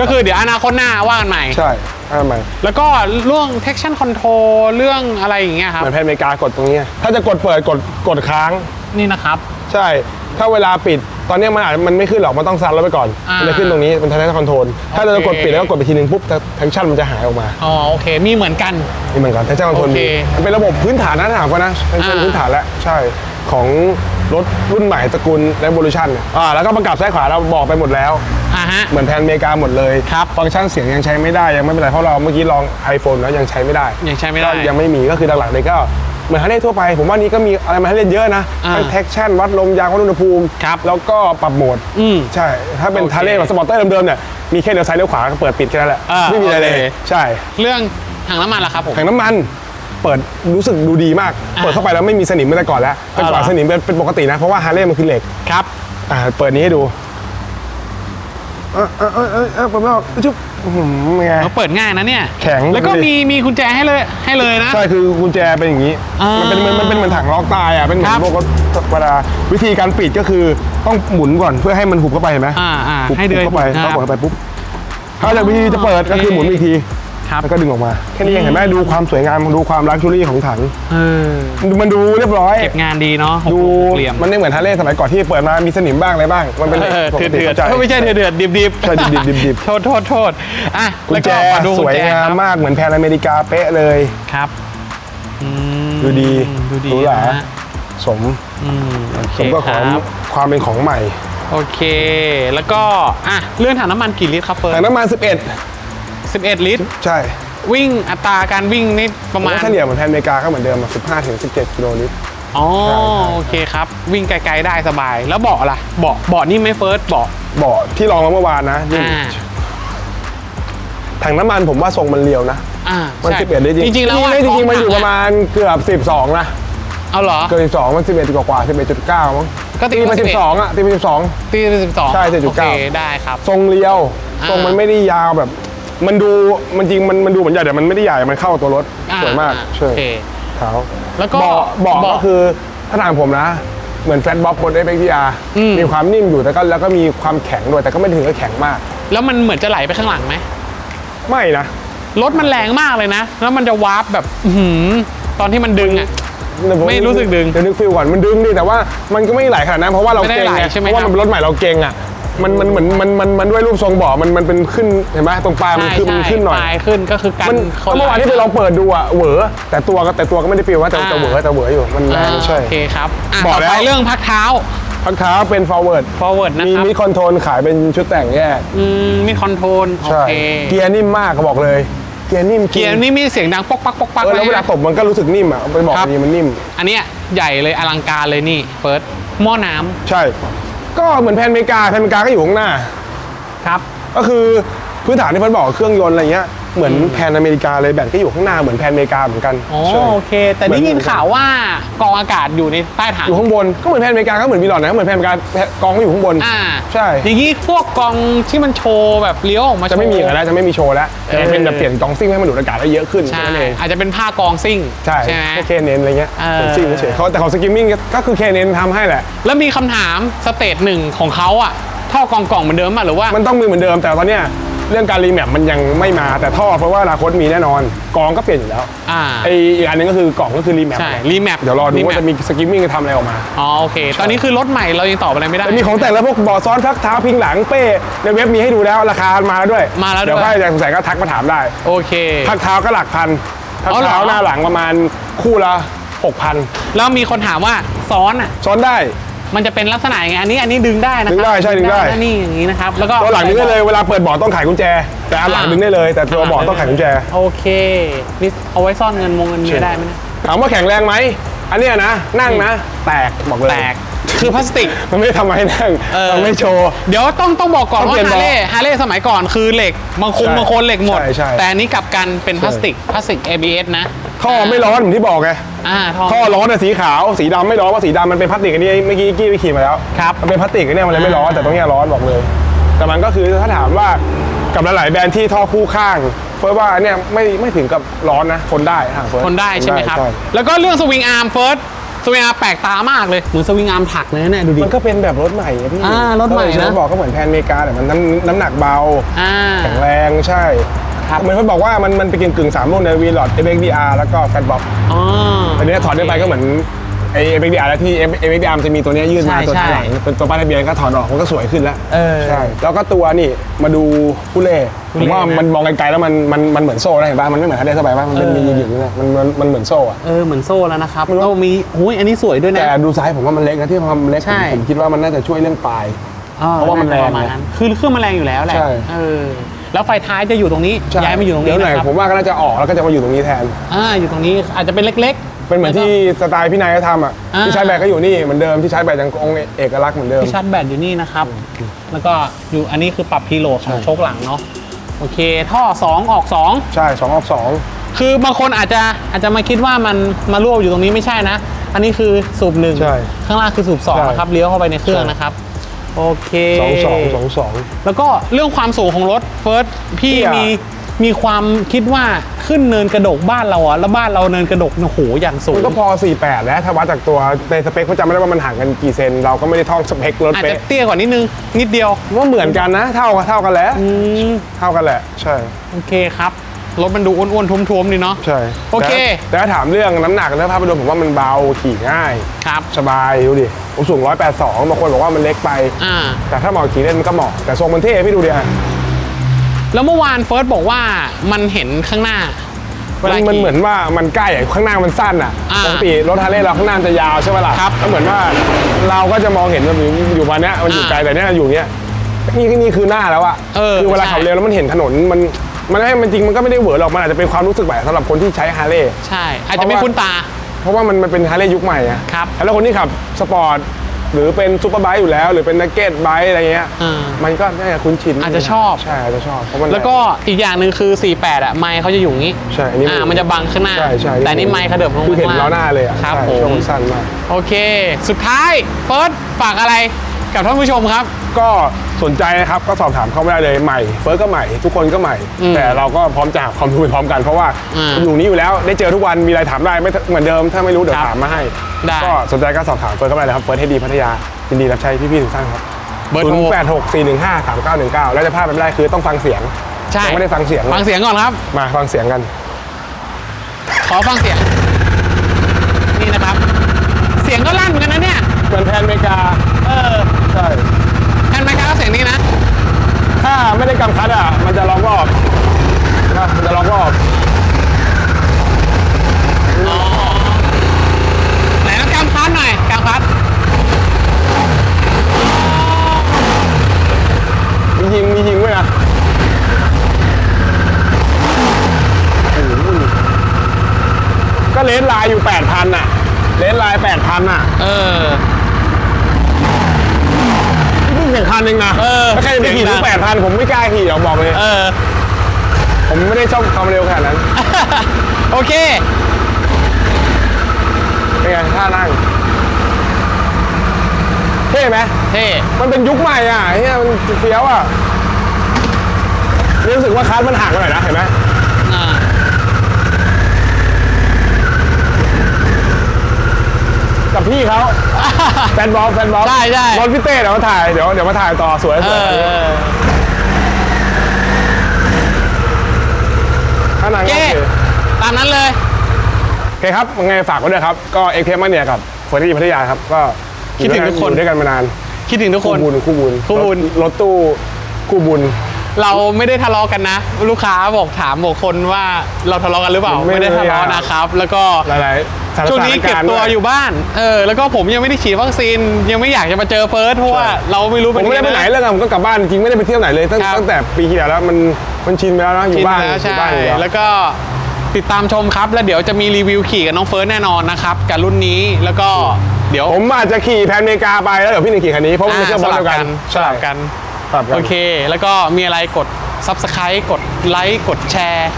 [SPEAKER 1] ก็คือเดี๋ยวอนาคตหน้าว่ากันใหม่
[SPEAKER 2] ใช่ทำไม
[SPEAKER 1] แล้วก็เรื่อง traction control เรื่องอะไรอย่างเงี้ยครับ
[SPEAKER 2] เหมือนแพนอเมริกากดตรงเนี้ยถ้าจะกดเปิดกดกดค้าง
[SPEAKER 1] นี่นะครับ
[SPEAKER 2] ใช่ ถ้าเวลาปิด ตอนเนี้ยมันอาจมันไม่ขึ้นหรอกมันต้องซันรถไปก่อน
[SPEAKER 1] อ่ามั
[SPEAKER 2] มันจะขึ้นตรงนี้เป็นทันคอนโทรลถ้าเราจะกด
[SPEAKER 1] โอเค
[SPEAKER 2] ปิดแล้วก็กดไปทีนึงปุ๊บแทนชั่นมันจะหายออกมา
[SPEAKER 1] อ๋อโอเค มีเหมือนกัน
[SPEAKER 2] นี่เหมือนกันแทนชั่นคอนโทรล
[SPEAKER 1] โอเค
[SPEAKER 2] มันเป็นระบบพื้นฐานนะถามก่อนนะเป็น
[SPEAKER 1] อ่า
[SPEAKER 2] พื้นฐานแล้วใช่ของรถรุ่นใหม่ตระกูล Revolution เนี่ยอ่าแล้วก็ประกับซ้ายขวาเราบอกไปหมดแล้ว
[SPEAKER 1] อ่าฮะ
[SPEAKER 2] เหมือนแพนอเมริกาหมดเลย
[SPEAKER 1] ครับ
[SPEAKER 2] ฟังก์ชันเสียงยังใช้ไม่ได้ยังไม่เป็นไรเพราะเราเมื่อกี้ลอง iPhone แล้วยังใช้ไม่ได้
[SPEAKER 1] ยังใช้ไม่ได้
[SPEAKER 2] ก็ยังไม่มีก็คือหลักๆเลยก็ เหมือนฮาร์เลย์ทั่วไป ผมว่านี้ก็มีอะไรมาให้เล่นเยอะนะ
[SPEAKER 1] อ่า
[SPEAKER 2] ทั้งแท็กชั่นวัดลมยางวัดอุณหภูมิ
[SPEAKER 1] ครับ
[SPEAKER 2] แล้วก็ปรับโหมด
[SPEAKER 1] อืม
[SPEAKER 2] ใช่ ถ้าเป็น
[SPEAKER 1] โอเค
[SPEAKER 2] ฮาร์เลย์แบบสปอร์เตอร์เดิมๆเนี่ยมีแค่เลี้ยวซ้ายเลี้ยวขวาก็เปิดปิดแค่นั้นแหละ
[SPEAKER 1] อ่า
[SPEAKER 2] ไม่มีอะไรเลย
[SPEAKER 1] โอเค
[SPEAKER 2] ใช่
[SPEAKER 1] เรื่องถังน้ำมันล่ะครับผม
[SPEAKER 2] ถังน้ำมันเปิดรู้สึกดูดีมาก
[SPEAKER 1] อ่า
[SPEAKER 2] เปิดเข้าไปแล้วไม่มีสนิมเหมื่อนแต่ก่อนแล้วแต่ก่อน
[SPEAKER 1] อ่าเหรอ
[SPEAKER 2] สนิมเป็นเป็นปกตินะ เพราะว่าฮาร์เลย์มันคือเหล็ก
[SPEAKER 1] ครับ
[SPEAKER 2] อ่าเปิดนี้ให้ดู เออเออเออเออเออเปิดไม่ออกชุบอื้อหือไง
[SPEAKER 1] เราเปิดง่ายนะเนี่ย
[SPEAKER 2] แข็ง
[SPEAKER 1] แล้วก็
[SPEAKER 2] ดูดิ
[SPEAKER 1] มีมีกุญแจให้เลยให้เลยนะ
[SPEAKER 2] ใช่คือกุญแจเป็นอย่างนี้
[SPEAKER 1] อ่ามั
[SPEAKER 2] มันเป็นมันมันเป็นเหมือนถังล็อกตายอะเป็นเหมือ
[SPEAKER 1] ครั
[SPEAKER 2] น
[SPEAKER 1] บ
[SPEAKER 2] พวกรถธรรมดาวิธีการปิดก็คือต้องหมุนก่อนเพื่อให้มันหุบเข้าไปเห็นไหม
[SPEAKER 1] อ่าอ่า
[SPEAKER 2] หุบ
[SPEAKER 1] ให้เดิน
[SPEAKER 2] เข้าไป
[SPEAKER 1] หุบ
[SPEAKER 2] เข้าไปปุ๊บถ้าจะวิธีจะเปิดก็คือหมุนอีกที
[SPEAKER 1] ครับ
[SPEAKER 2] แล้วก็ดึงออกมาแค่นี้เองเห็นไหมดูความสวยงามดูความลักชัวรี่ของถัง
[SPEAKER 1] เออ
[SPEAKER 2] มันดูเรียบร้อย
[SPEAKER 1] เก็บงานดีเนาะหก
[SPEAKER 2] ดู
[SPEAKER 1] หกเหลี่ยม
[SPEAKER 2] มันไม่เหมือนฮาร์เลย์สมัยก่อนที่เปิดมามีสนิมบ้างอะไรบ้าง มันเป็น
[SPEAKER 1] เออ
[SPEAKER 2] ปก
[SPEAKER 1] เถื่อน
[SPEAKER 2] ติ
[SPEAKER 1] เถื่อน
[SPEAKER 2] เข้าใจ
[SPEAKER 1] ไม่ใช่เถื่อนเถื่อนดิบดิบ
[SPEAKER 2] ใช่ดิบดิบดิบ
[SPEAKER 1] โทษโทษโทษอะ
[SPEAKER 2] กุ
[SPEAKER 1] แล้
[SPEAKER 2] ญ
[SPEAKER 1] ว
[SPEAKER 2] แจ
[SPEAKER 1] ก็มาดู
[SPEAKER 2] ส
[SPEAKER 1] กุญ
[SPEAKER 2] วย
[SPEAKER 1] แจ
[SPEAKER 2] งาม
[SPEAKER 1] ครับ
[SPEAKER 2] มากเหมือนแพนอเมริกาเป๊ะเลย
[SPEAKER 1] ครับอืม
[SPEAKER 2] ดูดี
[SPEAKER 1] ดูดี
[SPEAKER 2] หรูหรา
[SPEAKER 1] นะฮะ
[SPEAKER 2] สม
[SPEAKER 1] อืมโอเค
[SPEAKER 2] สมกับ
[SPEAKER 1] ค
[SPEAKER 2] ข
[SPEAKER 1] รั
[SPEAKER 2] อง
[SPEAKER 1] บ
[SPEAKER 2] ความเป็นของใหม่
[SPEAKER 1] โอเค แล้วก็อะเรื่องถังน้ำมันกี่ลิตรครับเฟิร์
[SPEAKER 2] ถั
[SPEAKER 1] น
[SPEAKER 2] งน้ำมัน
[SPEAKER 1] 11 ลิตร
[SPEAKER 2] 11ใช่
[SPEAKER 1] วิ่งอัตราการวิ่งนี่ประมาณ
[SPEAKER 2] ก็เฉลี่ยเหมือนแพนอเมริกาก็เหมือนเดิมอะ15ถึง17กิโลลิตร
[SPEAKER 1] อ๋อ
[SPEAKER 2] ใช่
[SPEAKER 1] โอเคครับ วิ่งไกลๆได้สบาย แล้วเบาะล่ะ เบาะเบาะนี่ไหม่เฟิร์สเบาะ
[SPEAKER 2] เบาะที่ลองมาเมื่อวานนะยิ่ง
[SPEAKER 1] อ่า
[SPEAKER 2] ถังน้ำมันผมว่าทรงมันเรียวนะ
[SPEAKER 1] อ่า
[SPEAKER 2] มัน
[SPEAKER 1] ใช่
[SPEAKER 2] 11ลิตร
[SPEAKER 1] จริงๆแล้วอะ
[SPEAKER 2] จริงๆมันอยู่
[SPEAKER 1] ท้
[SPEAKER 2] ประมาณเกือบ 12 นะ
[SPEAKER 1] เอาเหรอ
[SPEAKER 2] เกือบ12 มัน 11 กว่าๆ11.9มั้ง
[SPEAKER 1] ก็ตี
[SPEAKER 2] ตี
[SPEAKER 1] มา
[SPEAKER 2] มา
[SPEAKER 1] 11
[SPEAKER 2] 12 อะ ตีมา12
[SPEAKER 1] ตีเป็นสิบสอง
[SPEAKER 2] ใช่10.9
[SPEAKER 1] โอเคได้ครับ
[SPEAKER 2] ทรงเรียว
[SPEAKER 1] อ่า
[SPEAKER 2] ทรงมันไม่ได้ยาวแบบ มันดูมันจริงมันมันดูเหมือนใหญ่แต่มันไม่ได้ใหญ่มันเข้ากับตัวรถ
[SPEAKER 1] อ่
[SPEAKER 2] สวยมาก
[SPEAKER 1] อ่
[SPEAKER 2] ใช่
[SPEAKER 1] โอเค
[SPEAKER 2] เท้า
[SPEAKER 1] แล้วก็
[SPEAKER 2] เบาะเบาะ
[SPEAKER 1] เบาะ
[SPEAKER 2] ก็คือถ้าถามผมนะ เหมือนแฟตบ๊อบคนเอฟเอ็กซ์ทีอาร์
[SPEAKER 1] อืม
[SPEAKER 2] มีความนิ่มอยู่แต่ก็แล้วก็มีความแข็งด้วยแต่ก็ไม่ถึงกับแข็งมาก
[SPEAKER 1] แล้วมันเหมือนจะไหลไปข้างหลังไหม
[SPEAKER 2] ไม่นะ
[SPEAKER 1] รถมันแรงมากเลยนะ แล้วมันจะวาร์ปแบบ อื้อหือตอนที่มันดึงอะไม่รู้สึกดึง
[SPEAKER 2] เดี๋ยวนึกฟิลก่อนมันดึงดิแต่ว่ามันก็ไม่ไหลขนาดนั้นเพราะว่าเรา
[SPEAKER 1] ไม่ได้
[SPEAKER 2] เก่ง
[SPEAKER 1] ไหล
[SPEAKER 2] ไง
[SPEAKER 1] ใช่ไหม
[SPEAKER 2] เพราะว่า
[SPEAKER 1] ครับ
[SPEAKER 2] มันเป็นรถใหม่เราเก่งอะ มันมันเหมือนมันมันมันด้วยรูปทรงเบาะมันมันเป็นขึ้นเห็นไหมตรงปลายมัน
[SPEAKER 1] ใช่
[SPEAKER 2] คือมัน
[SPEAKER 1] ใช่
[SPEAKER 2] ขึ้นหน่อย
[SPEAKER 1] ปลายขึ้นก็คือกัน
[SPEAKER 2] มัน
[SPEAKER 1] คน
[SPEAKER 2] เมื่อวานที่ไปลองเปิดดูอะเหวอแต่ตัวก็แต่ตัวก็ไม่ได้ปิวว่าแต่แต่เหวอแต่เหวออยู่มันแร
[SPEAKER 1] อ่าง
[SPEAKER 2] ใช่
[SPEAKER 1] โอเคครับอะ
[SPEAKER 2] บอก
[SPEAKER 1] ต่อ
[SPEAKER 2] แล้ว
[SPEAKER 1] ไปเรื่องพักเท้า
[SPEAKER 2] พักเท้าเป็น forward
[SPEAKER 1] forward นะ
[SPEAKER 2] มี
[SPEAKER 1] ครับ
[SPEAKER 2] มิคอนโทรลขายเป็นชุดแต่งแยก
[SPEAKER 1] อืมมีคอนโทรลโอ
[SPEAKER 2] ใช่
[SPEAKER 1] เค
[SPEAKER 2] เกียร์นิ่มมากก็บอกเลย เกียร์นิ่มจริง
[SPEAKER 1] เกียร์นี่มีเสียงดังป๊อกปักป๊อกปัก
[SPEAKER 2] เออแล้ว
[SPEAKER 1] ไหม
[SPEAKER 2] เวลาตบมันก็รู้สึกนิ่มอะไปบอก
[SPEAKER 1] ครับ
[SPEAKER 2] ดีมันนิ่ม
[SPEAKER 1] อันเนี้ยใหญ่เลยอลังการเลยนี่เฟิร์สหม้อน้ำ
[SPEAKER 2] ใช่ ก็เหมือนแผ่นอเมริกาแผ่นอเมริกาก็อยู่ข้างหน้า
[SPEAKER 1] ครับ
[SPEAKER 2] ก็คือ พื้นฐานที่เพิ่นบอกเครื่องยนต์อะไรเงี้ยเหมือนแผนอเมริกาเลยแบตก็อยู่ข้างหน้าเหมือนแผนอเมริกาเหมือนกัน
[SPEAKER 1] อ๋อ
[SPEAKER 2] ใช่
[SPEAKER 1] โอเค แต่ได้ยินข่าวว่ากองอากาศอยู่ในใต้ถัง
[SPEAKER 2] อยู่ข้างบนก็เหมือนแผนอเมริกาก็เหมือนวีลอดนะก็เหมือนแผนอเมริกากองก็อยู่ข้างบน
[SPEAKER 1] อ่า
[SPEAKER 2] ใช่
[SPEAKER 1] อย่างนี้พวกกองที่มันโชว์แบบเลี้ยวออกมา
[SPEAKER 2] จะไม่มีอย่างนั้นแล้วจะไม่มีโชว์แล้วจะเป็น
[SPEAKER 1] เออ
[SPEAKER 2] แบบเปลี่ยนกองซิ่งให้มันดูดอากาศได้เยอะขึ้น
[SPEAKER 1] ใช่
[SPEAKER 2] แค่นั้นเอง
[SPEAKER 1] อาจจะเป็นผ้ากองซิ่ง
[SPEAKER 2] ใช่
[SPEAKER 1] ไหม
[SPEAKER 2] พวกเคเนนอะไรเงี้ย
[SPEAKER 1] เออ
[SPEAKER 2] เป็นซิ่งเฉยๆเขาแต่ของสกิมมิ่งก็คือเคเนนทำให้แหละ
[SPEAKER 1] แล้วมีคำถามสเตจหนึ่งของเขาอะท่อกองกล่องเหมือนเดิมป่ะหรือว่า
[SPEAKER 2] มันต้องมีเหมือนเดิมแต่ตอนเนี้ย เรื่องการรีแมปมันยังไม่มาแต่ท่อเพราะว่าอนาคตมีแน่นอนกองก็เปลี่ยนอยู่แล้ว
[SPEAKER 1] อ่า
[SPEAKER 2] ไออีกอันหนึงก็คือกล่องก็คือรีแมป
[SPEAKER 1] ใช่รีแมป
[SPEAKER 2] เดี๋ยวรอดูว่าจะมีสกิมมิ่งจะทำอะไรออกมา
[SPEAKER 1] อ๋อโอเค ตอนนี้คือรถใหม่เรายังตอบอะไรไม่ได้
[SPEAKER 2] แต่มีของแต่งแล้วพวกเบาะซ้อนพักเท้าพิงหลังเป้ในเว็บมีให้ดูแล้วราคามาแล้วด้วย
[SPEAKER 1] มาแล้วด้วย
[SPEAKER 2] เดี๋ยวถ้าอยากสงสัยก็ทักมาถามได้
[SPEAKER 1] โอเค
[SPEAKER 2] พักเท้าก็หลักพันพัก
[SPEAKER 1] อ๋อเหรอ
[SPEAKER 2] เท้าหน้าหลังประมาณคู่ละ6,000
[SPEAKER 1] แล้วมีคนถามว่าซ้อนอะ
[SPEAKER 2] ซ้อนได้
[SPEAKER 1] มันจะเป็นลักษณะยังไงอันนี้อันนี้ดึงได้นะครั
[SPEAKER 2] ดึงได้ใช่ดึงได้
[SPEAKER 1] นะนี่อย่างนี้นะครับ แล้วก็
[SPEAKER 2] ตัวหลังดึงได้เลยเวลาเปิดเบาะต้องไขกุญแจ แต่อันหลังดึงได้เลย แต่ตัวเบาะต้องไขกุญแจ
[SPEAKER 1] โอเคนี่เอาไว้ซ่อนเงินมงเงินเมียได้ไหมเนี่ย
[SPEAKER 2] ถามว่าแข็งแรงไหม อันเนี้ยนะ นั่งนะ แตกบอกเลย
[SPEAKER 1] แตกคือพลาสติก
[SPEAKER 2] มันไม่ได้ทำมาให้นั่ง
[SPEAKER 1] เออ
[SPEAKER 2] มันไม่โชว์
[SPEAKER 1] เดี๋ยวต้องต้องบอกก่อน
[SPEAKER 2] ต้อง
[SPEAKER 1] ว่า
[SPEAKER 2] เปลี่ยน
[SPEAKER 1] ฮา
[SPEAKER 2] เบาะ
[SPEAKER 1] ร์เลย์ฮาร์เลย์สมัยก่อนคือเหล็กบางคง
[SPEAKER 2] ใช่
[SPEAKER 1] บางคนเหล็กหมด
[SPEAKER 2] ใช่ใช่
[SPEAKER 1] แต่อันนี้กลับกันเป็นพลาสติกพลาสติก ABS นะ
[SPEAKER 2] ท่อไม่ร้อนเหมือนที่บอกไง
[SPEAKER 1] อ่าท่อ
[SPEAKER 2] ท่อร้อนแต่สีขาวสีดำไม่ร้อนเพราะสีดำมันเป็นพลาสติกอันนี้เมื่อกี้กี้ไปขี่มาแล้ว
[SPEAKER 1] ครับ
[SPEAKER 2] มันเป็นพลาสติกอันเนี้ยมันเลยไม่ร้อนแต่ตรงเนี้ยร้อนบอกเลย แต่มันก็คือถ้าถามว่ากับหลายๆแบรนด์ที่ท่อคู่ข้างเฟิร์สว่าอันเนี้ยไม่ไม่ถึงกับร้อนนะทนได้ห่างเฟิร์ส
[SPEAKER 1] ทนได้ใช่ไหมครับ
[SPEAKER 2] ใช่
[SPEAKER 1] แล้วก็เรื่องสวิงอาร์มเฟิร์สสวิงอาร์มแปลกตามากเลย เหมือนสวิงอาร์มถักเลยนะเนี่ยดูดิ
[SPEAKER 2] มันก็เป็นแบบรถใหม่อะพี่
[SPEAKER 1] อ่ารถใหม่นะ
[SPEAKER 2] ก็เลยบอกก็เหมือนแพนอเมริกาแต่มันน้ำน้ำหนักเบา
[SPEAKER 1] อ่า
[SPEAKER 2] แข็งแรงใช่
[SPEAKER 1] ครับ
[SPEAKER 2] เหมือนเขาบอกว่ามันมันเป็นกึ่งกึ่งๆสามรุ่นในวีลอด FXDR แล้วก็แฟตบ็อก
[SPEAKER 1] อ๋อ
[SPEAKER 2] อันนี้ถอดได้ไปก็เหมือนไอ้ FXDR แล้วที่ FXDR มันจะมีตัวเนี้ยยื่นมา
[SPEAKER 1] ใช่
[SPEAKER 2] ตัวข้างหลัง
[SPEAKER 1] ใช่
[SPEAKER 2] เป็นตัวป้ายทะเบียนก็ถอดออกมันก็สวยขึ้นแล้ว
[SPEAKER 1] เออ
[SPEAKER 2] ใช่แล้วก็ตัวนี่มาดูผู้เล่
[SPEAKER 1] ผู้
[SPEAKER 2] ผ
[SPEAKER 1] เล่
[SPEAKER 2] มว่า
[SPEAKER 1] นะ
[SPEAKER 2] มันมองไกลๆแล้วมันมันมันเหมือนโซ่นะเห็นป่ะมันไม่เหมือนฮันเดสบายป่ะมันเป็น
[SPEAKER 1] เออ
[SPEAKER 2] มีหยิบๆเนี่ยมันมันมันเหมือนโซ่อะ
[SPEAKER 1] เออเหมือนโซ่แล้วนะครับแล้วมีหุยอันนี้สวยด้วยนะ
[SPEAKER 2] แต่ดูซ้ายผมว่ามันเล็กนะที่ความเล็ก
[SPEAKER 1] ใช่
[SPEAKER 2] ผมผมคิดว่ามันน่าจะช่วยเรื่องปลาย
[SPEAKER 1] อ่
[SPEAKER 2] เพราะว่ามันแรง
[SPEAKER 1] ปะมาณ
[SPEAKER 2] ไง
[SPEAKER 1] นั้นคือเครื่องมันแรงอยู่แล้วแหละ
[SPEAKER 2] ใช่
[SPEAKER 1] เออ แล้วไฟท้ายจะอยู่ตรงนี้
[SPEAKER 2] ใช่
[SPEAKER 1] ย้ายมาอยู่ตรง
[SPEAKER 2] เดี๋
[SPEAKER 1] นี้
[SPEAKER 2] ยวไหน
[SPEAKER 1] นะครับ
[SPEAKER 2] ผมว่าก็น่าจะออกแล้วก็จะมาอยู่ตรงนี้แทน
[SPEAKER 1] อ่าอยู่ตรงนี้อาจจะเป็นเล็ก
[SPEAKER 2] เป็นเหมือนที่สไตล์พี่นายเขาทำอะ
[SPEAKER 1] อ่า
[SPEAKER 2] ที่ใช้แบตก็อยู่นี่เหมือนเดิมที่ใช้แบตยังคงเอกลักษณ์เหมือนเดิ
[SPEAKER 1] ๆ
[SPEAKER 2] ม
[SPEAKER 1] ที่ชาร์จแบตอยู่นี่นะครับ แล้วก็อยู่อันนี้คือปรับพีโหลดของ
[SPEAKER 2] ใช่
[SPEAKER 1] โชคหลังเนาะโอเค ท่อ 2 ออก2
[SPEAKER 2] ใช่สองออกสอง
[SPEAKER 1] คือบางคนอาจจะอาจจะมาคิดว่ามันมารวบอยู่ตรงนี้ไม่ใช่นะ อันนี้คือสูบหนึ่ง
[SPEAKER 2] ใช่
[SPEAKER 1] ข้างล่างคือสูบสอง
[SPEAKER 2] ใช่
[SPEAKER 1] นะครับเลี้ยวเข้าไปในเครื่อง
[SPEAKER 2] ใช่
[SPEAKER 1] นะครับ โอเค
[SPEAKER 2] สองสองสองสอง
[SPEAKER 1] แล้วก็เรื่องความสูงของรถเฟิร์สพี่
[SPEAKER 2] เตี้ย
[SPEAKER 1] มีมีความคิดว่าขึ้นเนินกระดกบ้านเราอะแล้วบ้านเราเนินกระดกโอ้โหอย่างสูง
[SPEAKER 2] มันก็พอ 48 แล้วถ้าวัดจากตัวในสเปคเขาจำไม่ได้ว่ามันห่างกันกี่เซน เราก็ไม่ได้ท่องสเปครถ
[SPEAKER 1] อาจ
[SPEAKER 2] เป๊ะ
[SPEAKER 1] จะเตี้ยกว่านิดนึง นิดเดียว
[SPEAKER 2] ว่าเหมือนกันนะ เท่ากันเท่ากันแหล้ว
[SPEAKER 1] อืม
[SPEAKER 2] เท่ากันแหละ ใช่
[SPEAKER 1] โอเคครับ รถมันดูอ้วนๆทุ้มๆดีเนาะ
[SPEAKER 2] ใช่
[SPEAKER 1] โอเค
[SPEAKER 2] แต่ถ้าถามเรื่องน้ำหนักและภาพรวมผมว่ามันเบาขี่ง่าย
[SPEAKER 1] ครับ
[SPEAKER 2] สบายดูดิผมสูง 182บางคนบอกว่ามันเล็กไป
[SPEAKER 1] อ่า
[SPEAKER 2] แต่ถ้าเหมาะขี่เล่นมันก็เหมาะแต่ทรงมันเท่พี่ดูดิฮะ
[SPEAKER 1] แล้วเมื่อวานเฟิร์สบอกว่ามันเห็นข้างหน้าเว
[SPEAKER 2] มัน
[SPEAKER 1] ลา
[SPEAKER 2] มัน
[SPEAKER 1] ขี่
[SPEAKER 2] เหมือนว่ามันใกล้อะข้างหน้ามันสั้นอะ
[SPEAKER 1] อ่า
[SPEAKER 2] ปกติรถฮาร์เลย์เราข้างหน้ามันจะยาวใช่ไหมล่ะ
[SPEAKER 1] ครับ
[SPEAKER 2] ก็เหมือนว่าเราก็จะมองเห็นว่าอยู่อยู่มาเนี้ยมันอยู่
[SPEAKER 1] อ่า
[SPEAKER 2] ไกลแต่เนี้ยอยู่เนี้ยนี่นี่คือหน้าแล้วอะ
[SPEAKER 1] เออ
[SPEAKER 2] คือเวลา
[SPEAKER 1] ใช่
[SPEAKER 2] ขับเร็วแล้วมันเห็นถนนมัน มันไม่มันจริงมันก็ไม่ได้เหวอหรอกมันอาจจะเป็นความรู้สึกใหม่สำหรับคนที่ใช้ฮาร์เลย์
[SPEAKER 1] ใช่ อาจจะไม่
[SPEAKER 2] เพราะว่า
[SPEAKER 1] คุ้นตา
[SPEAKER 2] เพราะว่ามันมันเป็นฮาร์เลย์ยุคใหม่อะ
[SPEAKER 1] ครับ
[SPEAKER 2] แล้วคนที่ขับสปอร์ตหรือเป็นซูเปอร์ไบค์อยู่แล้ว หรือเป็นนักเก็ตไบค์อะไรเงี้ย
[SPEAKER 1] อ่า
[SPEAKER 2] มันก็น่าจะคุ้นชิน
[SPEAKER 1] อาจจะชอบ
[SPEAKER 2] ใช่อาจจะชอบเพราะมัน
[SPEAKER 1] แล้วก็อีกอย่างหนึ่งคือ 48 อะ ไมค์เขาจะอยู่อย่างนี้
[SPEAKER 2] ใช่อันนี้
[SPEAKER 1] อ่า มันจะบังข้างหน้า
[SPEAKER 2] ใช่ใช่
[SPEAKER 1] แต่นี่ไมค์เขาเดิบลง
[SPEAKER 2] คือเห็น
[SPEAKER 1] ข้ง
[SPEAKER 2] ล้อหน้าเลยอะ
[SPEAKER 1] ครับ
[SPEAKER 2] ใช่
[SPEAKER 1] ผ
[SPEAKER 2] ช่วง
[SPEAKER 1] ม
[SPEAKER 2] มันสั้นมาก
[SPEAKER 1] โอเค สุดท้ายเฟิร์สฝากอะไร กับท่านผู้ชมครับ
[SPEAKER 2] ก็สนใจนะครับก็สอบถามเข้ามาได้เลยใหม่เฟิร์สก็ใหม่ ทุกคนก็ใหม่
[SPEAKER 1] อืม
[SPEAKER 2] แต่เราก็พร้อมจะหาความรู้ไปพร้อมกันเพราะว่า
[SPEAKER 1] อ่า
[SPEAKER 2] อยู่นี้อยู่แล้วได้เจอทุกวันมีอะไรถามได้ไม่เหมือนเดิมถ้าไม่รู้เดี๋ยว
[SPEAKER 1] ครับ
[SPEAKER 2] ถามมาให้
[SPEAKER 1] ได้
[SPEAKER 2] ก็สนใจก็สอบถามเฟิร์สเข้ามาได้เลยครับเฟิร์สให้ดีพัทยายินดีรับใช้พี่ๆทุกท่านครับ
[SPEAKER 1] เบอร์โทร
[SPEAKER 2] ศูนย์แปดหกสี่หนึ่งห้าสามเก้าหนึ่งเก้าแล้วจะพลาดไปไม่ได้คือต้องฟังเสียง
[SPEAKER 1] ใช่
[SPEAKER 2] ยังไม่ได้ฟังเสียง
[SPEAKER 1] ฟังเสียงก่อนครับ
[SPEAKER 2] มาฟังเสียงกัน
[SPEAKER 1] ขอฟังเสียง นี่นะครับ เสียงก็ลั่นเหมือนกันนะเนี่ย
[SPEAKER 2] เหมือนแพนอเมริกา
[SPEAKER 1] เออ
[SPEAKER 2] ใช่
[SPEAKER 1] แทนไมค์ก็เสียงนี้นะ
[SPEAKER 2] ถ้าไม่ได้กำคัดอะ มันจะล็อกรอบนะมันจะล็อกรอบ
[SPEAKER 1] อ๋อไหนต้องกำคัดหน่อยกำคัด
[SPEAKER 2] มียิงมียิงด้วยนะโอ้โหก็เลนส์ไลน์อยู่ 8,000อะ เลนส์ไลน์8,000อะ
[SPEAKER 1] เออ
[SPEAKER 2] เพิ่งหนึ่งพันเองนะ
[SPEAKER 1] เออ
[SPEAKER 2] ถ้าใครจะไปขี่ถึ
[SPEAKER 1] เสีย
[SPEAKER 2] ง
[SPEAKER 1] งดั
[SPEAKER 2] แป
[SPEAKER 1] ง
[SPEAKER 2] ดพันผมไม่กล้าขี่หรอกบอกเลย
[SPEAKER 1] เออ
[SPEAKER 2] ผมไม่ได้ชอบความเร็วขนาดนั้น
[SPEAKER 1] โอเค
[SPEAKER 2] เป็นไงท่านั่งเท่ไหม
[SPEAKER 1] เท่
[SPEAKER 2] มันเป็นยุคใหม่อะเฮียมันเฟี้ยวอะนี่รู้สึกว่าคาร์ดมันห่างกันหน่อยนะเห็นไหม
[SPEAKER 1] อ่า
[SPEAKER 2] กับ พี่เขาแฟนบอลแฟนบอล
[SPEAKER 1] ใช่ใช่
[SPEAKER 2] รถพี่เต้เดี๋ยวมาถ่ายเดี๋ยวเดี๋ยวมาถ่ายต่อสวย
[SPEAKER 1] เอ
[SPEAKER 2] สวย
[SPEAKER 1] อ
[SPEAKER 2] ท่านั่ง
[SPEAKER 1] โอ
[SPEAKER 2] ก็
[SPEAKER 1] เค
[SPEAKER 2] โอเค
[SPEAKER 1] ตามนั้นเลย
[SPEAKER 2] โอเคครับยังไงฝากไว้ด้วยครับ ก็เอ็กเทมมาเนี่ยกับเฟอร์รี่พัทยาครับ ก็
[SPEAKER 1] คิดถึงทุกคน
[SPEAKER 2] อยู่ด้วยกันมานาน
[SPEAKER 1] คิดถึงทุกค
[SPEAKER 2] คู่
[SPEAKER 1] น
[SPEAKER 2] บุญคู่บุญ
[SPEAKER 1] คู่บุญ
[SPEAKER 2] รถรถตู้คู่บุญ
[SPEAKER 1] เราไม่ได้ทะเลาะกันนะ ลูกค้าบอกถามบอกคนว่าเราทะเลาะกันหรือเปล่า
[SPEAKER 2] ไม่
[SPEAKER 1] ไม่ได้
[SPEAKER 2] ไม่
[SPEAKER 1] ทะเลาะ
[SPEAKER 2] อะ
[SPEAKER 1] นะครับ แล้วก็
[SPEAKER 2] หลายๆ สถาน
[SPEAKER 1] ช่วงนี้เก็บ
[SPEAKER 2] การณ์
[SPEAKER 1] ตัว
[SPEAKER 2] ด้
[SPEAKER 1] อยู่บ้าน เออ แล้วก็ผมยังไม่ได้ฉีดวัคซีน ยังไม่อยากจะมาเจอเฟิร์สเพราะว่าเราไม่รู้
[SPEAKER 2] ผมไม่ได้ไปไหน
[SPEAKER 1] ง
[SPEAKER 2] เลยอะผมก็กลับบ้านจริงไม่ได้ไปเที่ยวไหนเลยตั้ง
[SPEAKER 1] ครับ
[SPEAKER 2] ตั้งแต่ปีที่แล้วแล้วมันมันชินไปแล้วนะอ
[SPEAKER 1] ชิ
[SPEAKER 2] ยู่
[SPEAKER 1] น
[SPEAKER 2] บ้าน
[SPEAKER 1] แล้ว
[SPEAKER 2] อ
[SPEAKER 1] ใช่
[SPEAKER 2] ยู่บ้านอยู่แล้ว
[SPEAKER 1] แล้วก็ติดตามชมครับ แล้วเดี๋ยวจะมีรีวิวขี่กับน้องเฟิร์สแน่นอนนะครับกับรุ่นนี้แล้วก็เดี๋ยว
[SPEAKER 2] ผมอาจจะขี่แพนอเมริกาไปแล้วเดี๋ยวพี่หนึ่งขี่คันนี้เพราะมันเป็นเครื่องบอลเดียวกัน
[SPEAKER 1] สลับกัน
[SPEAKER 2] สลับกัน
[SPEAKER 1] โอเค แล้วก็มีอะไรกด Subscribe กดไลค์กดแชร์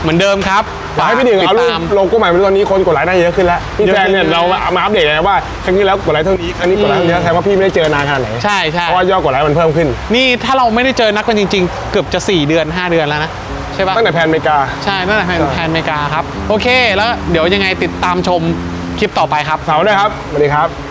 [SPEAKER 1] เหมือนเดิมครับ
[SPEAKER 2] อยากให้พี่หนึ่งเอารูป
[SPEAKER 1] ติดตาม
[SPEAKER 2] โลโก้ใหม่มาตอนนี้คนกดไลค์ได้เยอะขึ้นแล้วพี่
[SPEAKER 1] เยอะ
[SPEAKER 2] แฟ
[SPEAKER 1] ขึ้
[SPEAKER 2] น
[SPEAKER 1] น
[SPEAKER 2] เนี่ย
[SPEAKER 1] นะ
[SPEAKER 2] เรามาอัปเดตไงว่าครั้งที่แล้วกดไลค์เท่านี้ครั้งนี้กดไลค์เท่านี้แสดงว่าพี่ไม่ได้เจอนานขนาดไหน
[SPEAKER 1] ใช่ใช่
[SPEAKER 2] เพราะว่ายอดกดไลค์มันเพิ่มขึ้น
[SPEAKER 1] นี่ถ้าเราไม่ได้เจอนักกันจริง ๆ เกือบจะ 4 เดือน 5 เดือนแล้วนะใช่ปะ
[SPEAKER 2] ตั้งแต่แพนอเมริกา
[SPEAKER 1] ใช่ตั้งแต่แพน
[SPEAKER 2] ใช่
[SPEAKER 1] แพนอเมริกาครับโอเค แล้วเดี๋ยวยังไงติดตามชมคลิปต่อไปครับ
[SPEAKER 2] เสาร์ด้วยครับสวัสดีครับ